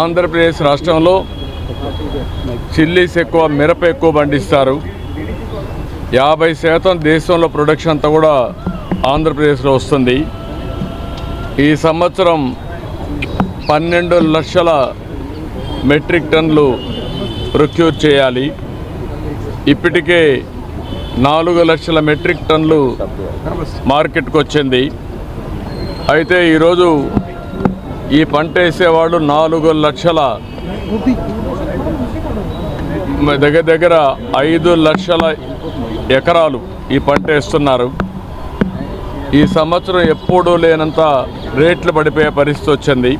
ఆంధ్రప్రదేశ్ రాష్ట్రంలో చిల్లీస్ ఎక్కువ మిరప ఎక్కువ పండిస్తారు. యాభై శాతం దేశంలో ప్రొడక్షన్ అంతా కూడా ఆంధ్రప్రదేశ్లో వస్తుంది. ఈ సంవత్సరం పన్నెండు లక్షల మెట్రిక్ టన్లు ప్రొక్యూర్ చేయాలి. ఇప్పటికే నాలుగు లక్షల మెట్రిక్ టన్లు మార్కెట్కి వచ్చింది అయితే ఈరోజు ఈ పంట వేసేవాళ్ళు నాలుగు లక్షల దగ్గర దగ్గర ఐదు లక్షల ఎకరాలు ఈ పంట వేస్తున్నారు. ఈ సంవత్సరం ఎప్పుడూ లేనంత రేట్లు పడిపోయే పరిస్థితి వచ్చింది.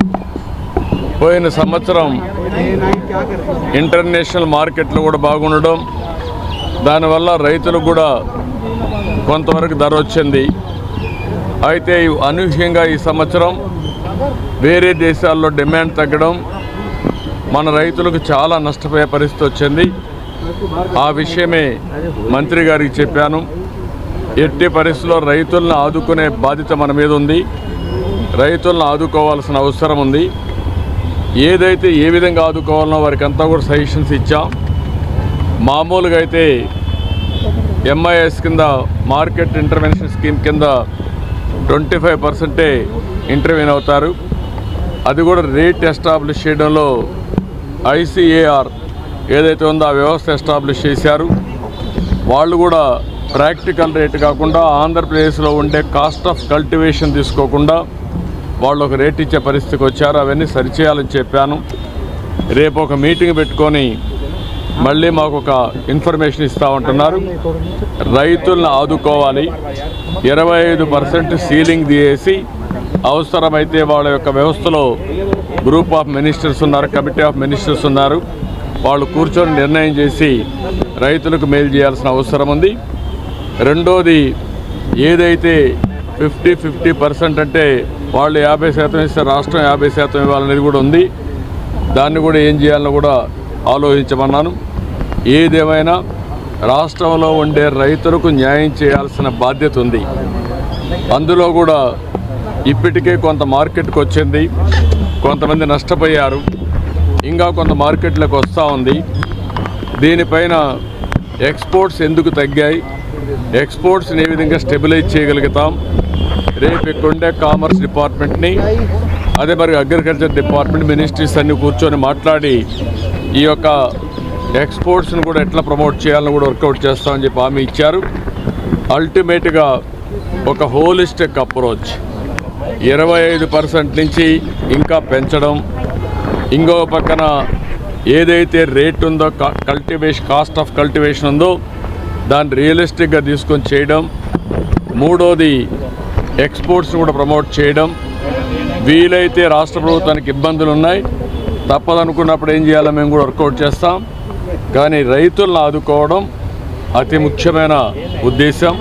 పోయిన సంవత్సరం ఇంటర్నేషనల్ మార్కెట్లు కూడా బాగుండడం దానివల్ల రైతులకు కూడా కొంతవరకు ధర వచ్చింది. అయితే అనూహ్యంగా ఈ సంవత్సరం వేరే దేశాల్లో డిమాండ్ తగ్గడం మన రైతులకు చాలా నష్టపోయే పరిస్థితి వచ్చింది. ఆ విషయమే మంత్రి గారికి చెప్పాను. ఎట్టి పరిస్థితుల్లో రైతులను ఆదుకునే బాధ్యత మన మీద ఉంది. రైతులను ఆదుకోవాల్సిన అవసరం ఉంది. ఏదైతే ఏ విధంగా ఆదుకోవాలనో వారికి అంతా కూడా సజెషన్స్ ఇచ్చాం. మామూలుగా అయితే ఎంఐఎస్ కింద మార్కెట్ ఇంటర్వెన్షన్ స్కీమ్ కింద ట్వంటీ ఫైవ్ పర్సెంటే ఇంటర్వ్యూన్ అవుతారు. అది కూడా రేట్ ఎస్టాబ్లిష్ చేయడంలో ఐసిఏఆర్ ఏదైతే ఉందో ఆ వ్యవస్థ ఎస్టాబ్లిష్ చేశారు. వాళ్ళు కూడా ప్రాక్టికల్ రేట్ కాకుండా ఆంధ్రప్రదేశ్లో ఉండే కాస్ట్ ఆఫ్ కల్టివేషన్ తీసుకోకుండా వాళ్ళు ఒక రేట్ ఇచ్చే పరిస్థితికి వచ్చారు. అవన్నీ సరిచేయాలని చెప్పాను. రేపు ఒక మీటింగ్ పెట్టుకొని మళ్ళీ మాకు ఒక ఇన్ఫర్మేషన్ ఇస్తూ ఉంటున్నారు. రైతులను ఆదుకోవాలి. ఇరవై ఐదు పర్సెంట్ సీలింగ్ తీసేసి అవసరమైతే వాళ్ళ యొక్క వ్యవస్థలో గ్రూప్ ఆఫ్ మినిస్టర్స్ ఉన్నారు కమిటీ ఆఫ్ మినిస్టర్స్ ఉన్నారు. వాళ్ళు కూర్చొని నిర్ణయం చేసి రైతులకు మేలు చేయాల్సిన అవసరం ఉంది. రెండోది ఏదైతే ఫిఫ్టీ ఫిఫ్టీ పర్సెంట్ అంటే వాళ్ళు యాభై శాతం ఇస్తే రాష్ట్రం యాభై శాతం ఇవ్వాలనేది కూడా ఉంది. దాన్ని కూడా ఏం చేయాలని కూడా ఆలోచించమన్నాను. ఏదేమైనా రాష్ట్రంలో ఉండే రైతులకు న్యాయం చేయాల్సిన బాధ్యత ఉంది. అందులో కూడా ఇప్పటికే కొంత మార్కెట్కి వచ్చింది. కొంతమంది నష్టపోయారు. ఇంకా కొంత మార్కెట్లకు వస్తూ ఉంది. దీనిపైన ఎక్స్పోర్ట్స్ ఎందుకు తగ్గాయి? ఎక్స్పోర్ట్స్ని ఏ విధంగా స్టెబిలైజ్ చేయగలుగుతాం? రేపు ఇక్కడుండే కామర్స్ డిపార్ట్మెంట్ని అదే మరి అగ్రికల్చర్ డిపార్ట్మెంట్ మినిస్ట్రీస్ అన్ని కూర్చొని మాట్లాడి ఈ యొక్క ఎక్స్పోర్ట్స్ని కూడా ఎట్లా ప్రమోట్ చేయాలని కూడా వర్కౌట్ చేస్తామని చెప్పి హామీ ఇచ్చారు. అల్టిమేట్గా ఒక హోలిస్టిక్ అప్రోచ్ ఇరవై ఐదు పర్సెంట్ నుంచి ఇంకా పెంచడం. ఇంకో పక్కన ఏదైతే రేట్ ఉందో కల్టివేషన్ కాస్ట్ ఆఫ్ కల్టివేషన్ ఉందో దాన్ని రియలిస్టిక్గా తీసుకొని చేయడం. మూడోది ఎక్స్పోర్ట్స్ని కూడా ప్రమోట్ చేయడం. వీలైతే రాష్ట్ర ప్రభుత్వానికి ఇబ్బందులు ఉన్నాయి తప్పదనుకున్నప్పుడు ఏం చేయాలో మేము కూడా వర్కౌట్ చేస్తాం. కానీ రైతులను ఆదుకోవడం అతి ముఖ్యమైన ఉద్దేశం.